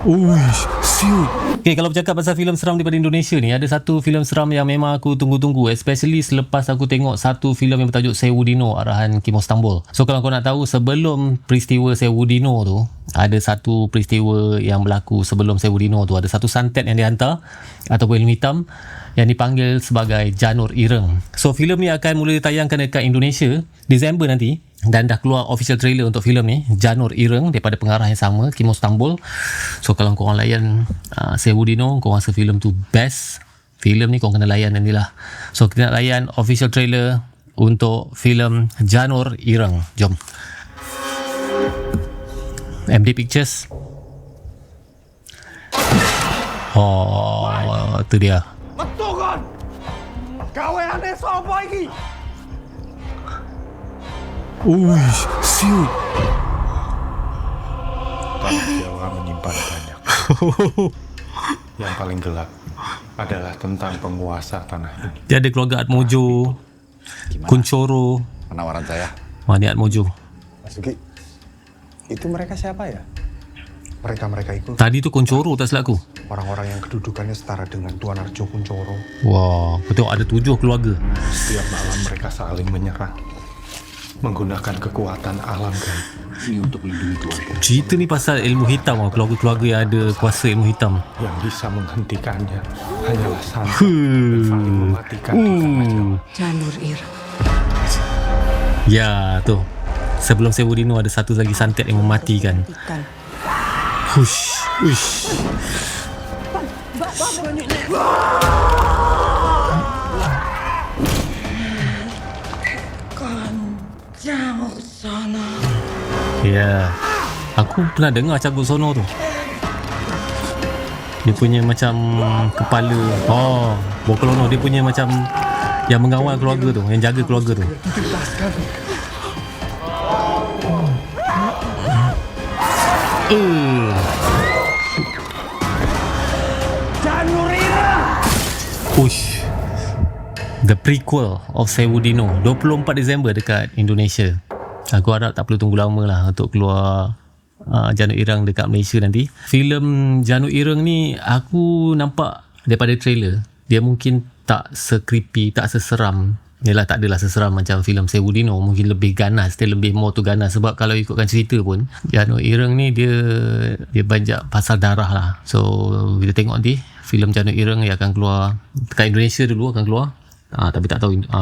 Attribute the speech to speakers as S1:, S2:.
S1: Uish, siut. Okay, kalau bercakap pasal filem seram daripada Indonesia ni, ada satu filem seram yang memang aku tunggu-tunggu. Especially selepas aku tengok satu filem yang bertajuk Sewudino, arahan Kim Istanbul. So, kalau kau nak tahu, sebelum peristiwa Sewudino tu, ada satu peristiwa yang berlaku sebelum Sewudino tu. Ada satu santet yang dihantar, ataupun ilmu hitam, yang dipanggil sebagai Janur Ireng. So, filem ni akan mula ditayangkan dekat Indonesia, Disember nanti. Dan dah keluar official trailer untuk filem ni Janur Ireng daripada pengarah yang sama Kimo Stambul so kalau korang layan uh, Sewudino korang rasa filem tu best. Filem ni korang kena layan nanti lah. So kita nak layan official trailer untuk filem Janur Ireng. Jom MD Pictures Oh, tu dia.
S2: Kan?
S1: Siut.
S3: Rahasia orang menyimpan banyak. Yang paling gelap adalah tentang penguasa tanah ini.
S1: Dia ada keluarga Atmojo, Kuncoro,
S4: penawaran saya.
S1: Mani Atmojo.
S4: Mas Sugi, itu mereka siapa ya?
S3: Mereka-mereka itu
S1: Tadi tu Kuncoro tak silap aku.
S3: orang-orang yang kedudukannya setara dengan Tuan Arjo Kuncoro.
S1: Wah, betul ada tujuh keluarga.
S3: Setiap malam mereka saling menyerang. Menggunakan kekuatan alam gaib.
S4: Ini untuk melindungi Tuan.
S1: Cerita ni pasal ilmu hitam lah. Keluarga-keluarga yang ada kuasa ilmu hitam.
S3: Yang bisa menghentikannya hanyalah santet dan saling mematikan di tengah jalan.
S5: Janur Ir.
S1: Ya, tu. Sebelum Sewudino ada satu lagi santet yang mematikan.
S5: Ikan.
S1: Hush, hush. Ya. Aku pernah dengar Cabut Sono tu. Dia punya macam kepala. Oh, Bokolono dia punya macam yang mengawal keluarga tu, yang jaga keluarga tu. Push The prequel of Sewudino 24 Disember dekat Indonesia. Aku harap tak perlu tunggu lama lah Untuk keluar uh, Janu Irang dekat Malaysia nanti. Filem Janu Irang ni Aku nampak Daripada trailer Dia mungkin tak se-creepy Tak seseram Yelah tak adalah seseram macam filem Sewudino Mungkin lebih ganas Dia lebih more tu ganas. Sebab kalau ikutkan cerita pun Janu Ireng ni dia Dia banyak pasal darah lah. So kita tengok nanti filem Janu Ireng yang akan keluar Dekat Indonesia dulu akan keluar. Ah, tapi tak tahu ah,